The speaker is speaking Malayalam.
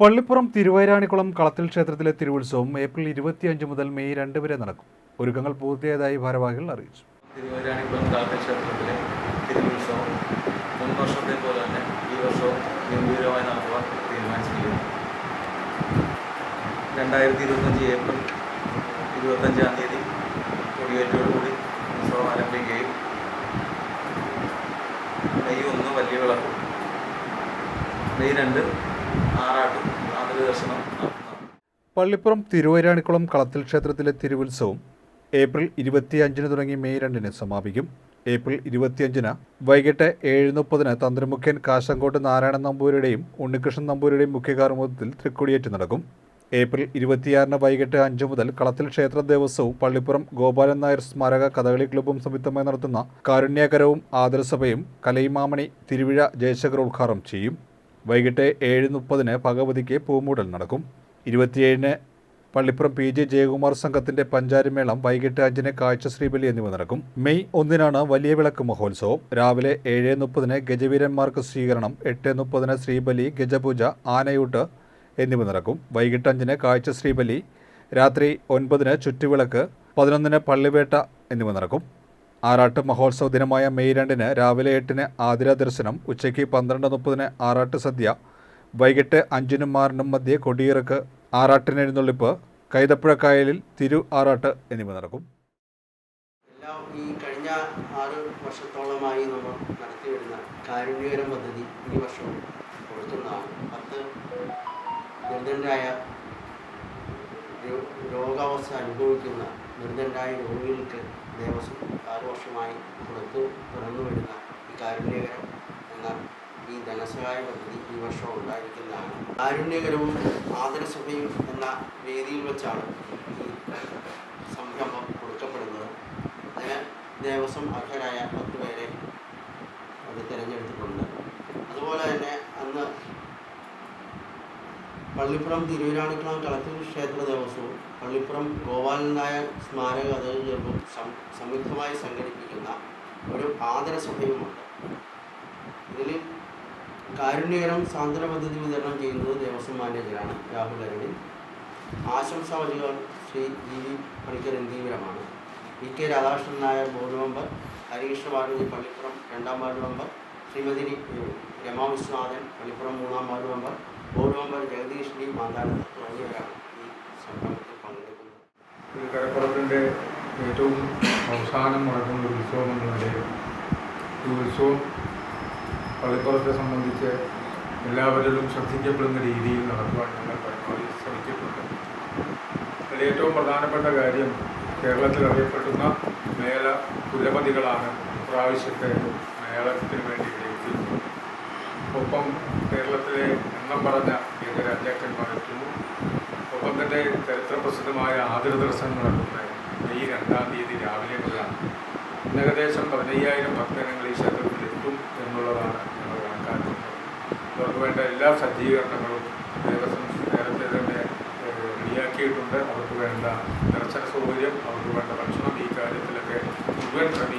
പള്ളിപ്പുറം തിരുവൈരാണിക്കുളം കളത്തിൽ ക്ഷേത്രത്തിലെ തിരുവുത്സവം ഏപ്രിൽ ഇരുപത്തിയഞ്ച് മുതൽ മെയ് രണ്ട് വരെ നടക്കും. ഒരുക്കങ്ങൾ പൂർത്തിയായതായി ഭാരവാഹികൾ അറിയിച്ചു. തിരുവൈരാണിക്കുളം കളത്തിൽ ക്ഷേത്രത്തിലെ തിരുവുത്സവം മുൻ വർഷത്തെ പോലെ തന്നെ ഈ വർഷവും ഗംഭീരമായി നടത്തുവാൻ തീരുമാനിച്ചിരിക്കുന്നു. രണ്ടായിരത്തി ഇരുപത്തഞ്ച് ഏപ്രിൽ ഇരുപത്തഞ്ചാം തീയതി കൊടിയേറ്റോടുകൂടി ഉത്സവം ആരംഭിക്കുകയും മെയ് ഒന്ന് വലിയ വിളക്കും. മെയ് രണ്ട് പള്ളിപ്പുറം തിരുവൈരാണിക്കുളം കളത്തിൽ ക്ഷേത്രത്തിലെ തിരുവുത്സവം ഏപ്രിൽ ഇരുപത്തിയഞ്ചിന് തുടങ്ങി മെയ് രണ്ടിന് സമാപിക്കും. ഏപ്രിൽ ഇരുപത്തിയഞ്ചിന് വൈകിട്ട് ഏഴ് മുപ്പതിന് തന്ത്രിമുഖ്യൻ കാശങ്കോട്ട് നാരായണൻ നമ്പൂരിയുടെയും ഉണ്ണികൃഷ്ണൻ നമ്പൂരിയുടെയും മുഖ്യ കാർമുഖത്തിൽ തൃക്കൊടിയേറ്റ് നടക്കും. ഏപ്രിൽ ഇരുപത്തിയാറിന് വൈകിട്ട് അഞ്ച് മുതൽ കളത്തിൽ ക്ഷേത്ര ദേവസ്വവും പള്ളിപ്പുറം ഗോപാലൻ നായർ സ്മാരക കഥകളി ക്ലബ്ബും സംയുക്തമായി നടത്തുന്ന കാരുണ്യകരവും ആദരസഭയും കലൈമാമണി തിരുവിഴ ജയശങ്കർ ഉദ്ഘാടനം ചെയ്യും. വൈകിട്ട് ഏഴ് മുപ്പതിന് ഭഗവതിക്ക് പൂമൂടൽ നടക്കും. ഇരുപത്തിയേഴിന് പള്ളിപ്പുറം പി ജെ ജയകുമാർ സംഘത്തിന്റെ പഞ്ചാരിമേളം വൈകിട്ട് അഞ്ചിന് കാഴ്ച ശ്രീബലി എന്നിവ നടക്കും. മെയ് ഒന്നിനാണ് വലിയ വിളക്ക് മഹോത്സവം. രാവിലെ ഏഴ് മുപ്പതിന് ഗജവീരന്മാർക്ക് സ്വീകരണം എട്ട് മുപ്പതിന് ശ്രീബലി ഗജപൂജ ആനയൂട്ട് എന്നിവ നടക്കും. വൈകിട്ട് അഞ്ചിന് കാഴ്ച ശ്രീബലി രാത്രി ഒൻപതിന് ചുറ്റുവിളക്ക് പതിനൊന്നിന് പള്ളിവേട്ട എന്നിവ നടക്കും. ആറാട്ട് മഹോത്സവ ദിനമായ മെയ് രണ്ടിന് രാവിലെ എട്ടിന് ആതിര ദർശനം ഉച്ചയ്ക്ക് പന്ത്രണ്ട് മുപ്പതിന് ആറാട്ട് സദ്യ വൈകിട്ട് അഞ്ചിനും ആറിനും മധ്യേ കൊടിയിറക്ക് ആറാട്ടിന് എഴുന്നള്ളിപ്പ് കൈതപ്പുഴക്കായലിൽ തിരു ആറാട്ട് എന്നിവ നടക്കും. എല്ലാം ഈ കഴിഞ്ഞ ആറ് വർഷത്തോളമായി നമ്മൾ നടത്തിവരുന്ന കാരുണ്യകരം പദ്ധതി ഈ വർഷവും കൊടുത്തുന്നതാണ് പത്ത് രോ- രോഗാവസ്ഥ അനുഭവിക്കുന്ന നിർദ്ധനരായ രോഗികൾക്ക് ദേവസ്വം ആറ് വർഷമായി കൊടുത്തു തുറന്നു വരുന്ന ഈ കാരുണ്യകരം എന്ന ഈ ധനസഹായ പദ്ധതി ഈ വർഷം ഉണ്ടായിരിക്കുന്നതാണ്. കാരുണ്യകരവും ആദരസഭയും എന്ന വേദിയിൽ വെച്ചാണ് ഈ സംരംഭം കൊടുക്കപ്പെടുന്നത്. അതിന് ദേവസ്വം അർഹരായ പത്ത് പേരെ അത് തിരഞ്ഞെടുത്തിട്ടുണ്ട്. അതുപോലെ തന്നെ അന്ന് പള്ളിപ്പുറം തിരുവിരാണിക്കുളം കളത്തിൽ ക്ഷേത്ര ദേവസ്വവും പള്ളിപ്പുറം ഗോപാലൻ നായർ സ്മാരക സം സംയുക്തമായി സംഘടിപ്പിക്കുന്ന ഒരു ആദരസഭയുമുണ്ട് ഇതിൽ കാരുണ്യകരം സാന്ത്വന പദ്ധതി വിതരണം ചെയ്യുന്നത് ദേവസ്വം മാനേജരാണ് രാഹുൽ അരവിന്ദ്. ആശംസാവചികൾ Shri G V Panicker എന്തീവരമാണ് V K Radhakrishnan Nair board member Harikrishna Bharathi Pallippuram രണ്ടാം വാർഡ് മെമ്പർ ശ്രീമതി രമാ വിശ്വനാഥൻ പള്ളിപ്പുറം മൂന്നാം ward member board member Jagadish D Mathananda തുടങ്ങിയവരാണ് ഈ സംരംഭത്തിൽ പങ്കെടുക്കുന്നത്. ഈ കരപ്പുറത്തിന്റെ ഏറ്റവും അവസാനം നടക്കുന്ന ഒരു ഉത്സവം എന്ന നിലയിൽ ഈ ഉത്സവം പള്ളിപ്പുറത്തെ സംബന്ധിച്ച് എല്ലാവരിലും ശ്രദ്ധിക്കപ്പെടുന്ന രീതിയിൽ നടത്തുവാൻ ഞങ്ങൾ പരമാവധി ശ്രമിച്ചിട്ടുണ്ട്. ഏറ്റവും പ്രധാനപ്പെട്ട കാര്യം കേരളത്തിൽ അറിയപ്പെടുന്ന മേല കുലപതികളാണ് ഇപ്രാവശ്യത്തെ മേളത്തിന് വേണ്ടി ഒപ്പം കേരളത്തിലെ എണ്ണം പറഞ്ഞ കേന്ദ്ര രാജാക്കന്മാരെത്തുന്നു ഒപ്പം തന്നെ ചരിത്രപ്രസിദ്ധമായ ദിവസങ്ങൾ നടക്കുന്നത് മെയ് രണ്ടാം തീയതി രാവിലെ ഇന്ന് ഏകദേശം പതിനയ്യായിരം ഭക്തജനങ്ങൾ ഈ ക്ഷേത്രത്തിൽ എത്തും എന്നുള്ളതാണ് ഞങ്ങൾ കണക്കാക്കുന്നത്. അവർക്ക് വേണ്ട എല്ലാ സജ്ജീകരണങ്ങളും ദേവസ്വം നേരത്തെ തന്നെ റെഡിയാക്കിയിട്ടുണ്ട്. അവർക്ക് വേണ്ട ദർശന സൗകര്യം അവർക്ക് വേണ്ട ഭക്ഷണം ഈ കാര്യത്തിലൊക്കെ മുഴുവൻ തന്നെ